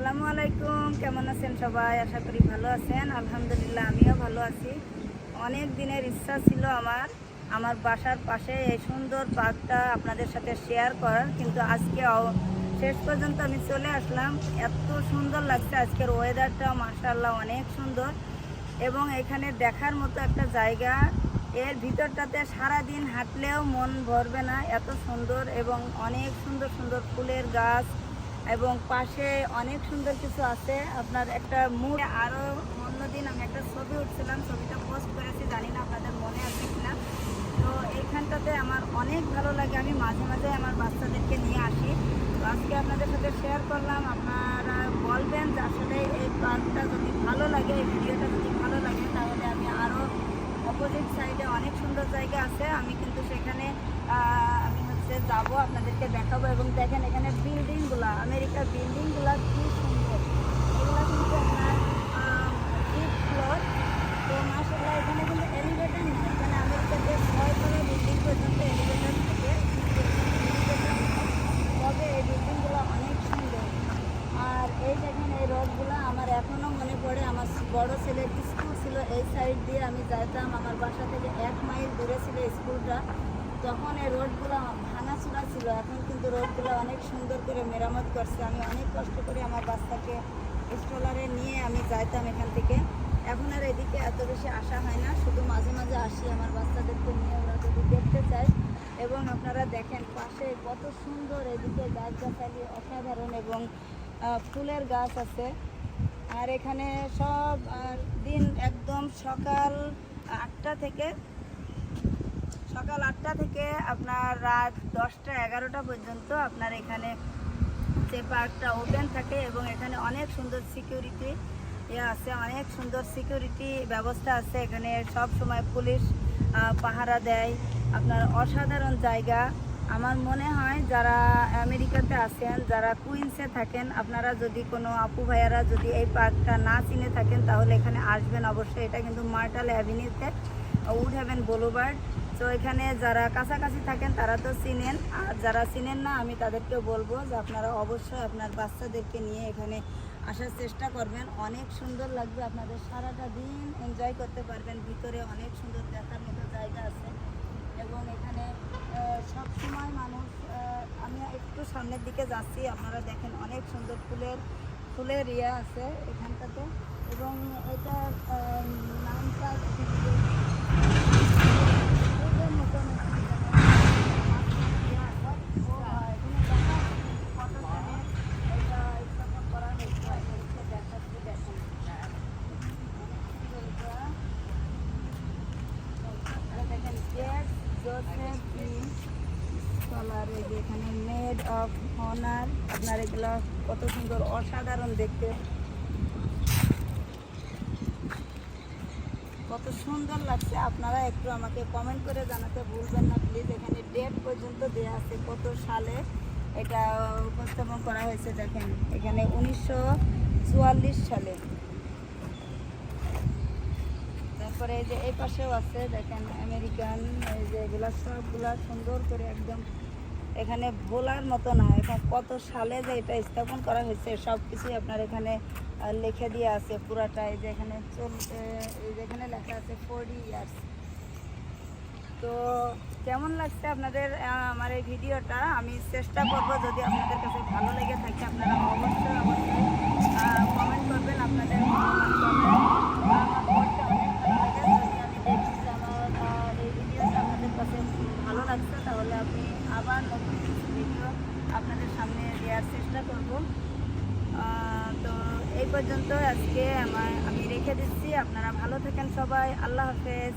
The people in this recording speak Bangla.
আসসালামু আলাইকুম। কেমন আছেন সবাই? আশা করি ভালো আছেন। আলহামদুলিল্লাহ, আমিও ভালো আছি। অনেক দিনের ইচ্ছা ছিল আমার আমার বাসার পাশে এই সুন্দর পার্কটা আপনাদের সাথে শেয়ার করার, কিন্তু আজকে শেষ পর্যন্ত আমি চলে আসলাম। এত সুন্দর লাগছে আজকের ওয়েদারটা মার্শাল্লাহ অনেক সুন্দর। এবং এখানে দেখার মতো একটা জায়গা, এর ভিতরটাতে সারা দিন হাঁটলেও মন ভরবে না। এত সুন্দর এবং অনেক সুন্দর সুন্দর ফুলের গাছ এবং পাশে অনেক সুন্দর কিছু আছে। আপনার একটা মুড আরও অন্যদিন আমি একটা ছবি উঠছিলাম, ছবিটা পোস্ট করেছি, জানি না আপনাদের মনে আছে কিনা। তো এইখানটাতে আমার অনেক ভালো লাগে, আমি মাঝে মাঝে আমার বাচ্চাদেরকে নিয়ে আসি। তো আজকে আপনাদের সাথে শেয়ার করলাম, আপনারা বলবেন যে আসলে এই পার্কটা যদি ভালো লাগে, এই ভিডিওটা যদি ভালো লাগে, তাহলে আমি আরও অপোজিট সাইডে অনেক সুন্দর জায়গা আছে। আমি কিন্তু সেখানে আমি হচ্ছে যাব, আপনাদেরকে দেখাবো এবং দেখেন আমেরিকার বিল্ডিংগুলো কি সুন্দর? এগুলো কিন্তু আপনার ফিফ ফ্লোর তো মাসাল্লাহ এখানে কিন্তু এলিভেটর নেই। এখানে আমেরিকাতে ছয়তলা বিল্ডিং পর্যন্ত এলিভেটর থাকে। তবে এই বিল্ডিংগুলো অনেক সুন্দর। আর এই দেখেন, এই রোডগুলো আমার এখনও মনে পড়ে। আমার বড় ছেলের স্কুল ছিল এই সাইড দিয়ে আমি যাইতাম। আমার বাসা থেকে এক মাইল দূরে ছিল স্কুলটা। তখন এই রোডগুলো ভাঙাচোরা ছিল, এখন কিন্তু রোডগুলো অনেক সুন্দর করে মেরামত করছে। আমি অনেক কষ্ট করে আমার বাচ্চাকে স্ট্রলারে নিয়ে আমি যাইতাম এখান থেকে। এখন আর এদিকে এত বেশি আসা হয় না, শুধু মাঝে মাঝে আসি আমার বাচ্চাদেরকে নিয়ে, ওরা যদি দেখতে চায়। এবং আপনারা দেখেন পাশে কত সুন্দর এদিকে গাছগাছালি অসাধারণ এবং ফুলের গাছ আছে। আর এখানে সব দিন একদম সকাল আটটা থেকে সকাল আটটা থেকে আপনার রাত দশটা এগারোটা পর্যন্ত আপনার এখানে যে পার্কটা ওপেন থাকে এবং এখানে অনেক সুন্দর সিকিউরিটি ইয়ে আছে, অনেক সুন্দর সিকিউরিটি ব্যবস্থা আছে। এখানে সব সময় পুলিশ পাহারা দেয়। আপনার অসাধারণ জায়গা। আমার মনে হয় যারা আমেরিকাতে আছেন, যারা কুইন্সে থাকেন, আপনারা যদি কোনো আপু ভাইয়ারা যদি এই পার্কটা না চিনে থাকেন, তাহলে এখানে আসবেন অবশ্যই। এটা কিন্তু মার্টাল অ্যাভিনিউতে উড হ্যাভেন বোলোবার্ড তো এখানে যারা কাছাকাছি থাকেন, তারা তো চিনেন। আর যারা চিনেন না, আমি তাদেরকে বলব যে আপনারা অবশ্যই আপনার বাচ্চাদেরকে নিয়ে এখানে আসার চেষ্টা করবেন। অনেক সুন্দর লাগবে আপনাদের সারাটা দিন এনজয় করতে পারবেন। ভিতরে অনেক সুন্দর দেখার মতো জায়গা আছে। এবং এখানে সব সময় মানুষ আমি একটু সামনের দিকে যাচ্ছি। আপনারা দেখেন অনেক সুন্দর ফুলের ফুলের ইয়ে আছে এখানটাতে। এবং এটা নামটা ঠিক ফুলের মতন এখানে ও, এখানে দেখেন কত সুন্দর এটা স্থাপন করা হয়েছে আপনাদেরকে দেখাচ্ছি দেখেন অনেক সুন্দর এটা। আর দেখেন জেড এখানে মেড অফ অনার আপনার এগুলো কত সুন্দর, অসাধারণ দেখতে। কত সুন্দর লাগছে। আপনারা একটু আমাকে কমেন্ট করে জানাতে ভুলবেন না। প্লিজ এখানে ডেট পর্যন্ত দেওয়া আছে কত সালে এটা উপস্থাপন করা হয়েছে দেখেন। এখানে উনিশশো চুয়াল্লিশ সালে। তারপরে এই যে এই পাশেও আছে, দেখেন আমেরিকান এই যে এগুলা সবগুলা সুন্দর করে একদম এখানে ভোলার মতো না এখানে কত সালে যে এটা স্থাপন করা হয়েছে সব কিছুই আপনার এখানে লিখে দিয়ে আছে পুরাটা। এই যে এখানে চলতে এই যে এখানে লেখা আছে ফোরটি ইয়ার্স তো কেমন লাগছে আপনাদের আমার এই ভিডিওটা? আমি চেষ্টা করব যদি আপনাদের কাছে ভালো লেগে থাকে, আপনারা অবশ্যই অবশ্যই কমেন্ট করবেন, আপনাদের মতামত করবেন। আমার পড়তে অনেক ভালো লাগে যদি আমি দেখি যে আমার আহ, এই ভিডিওটা আপনাদের কাছে ভালো লাগছে তাহলে আমি আবার নতুন কিছু ভিডিও আপনাদের সামনে দেওয়ার চেষ্টা করব আহ, তো এই পর্যন্ত আজকে আমার আমি রেখে দিচ্ছি। আপনারা ভালো থাকেন সবাই। আল্লাহ হাফেজ।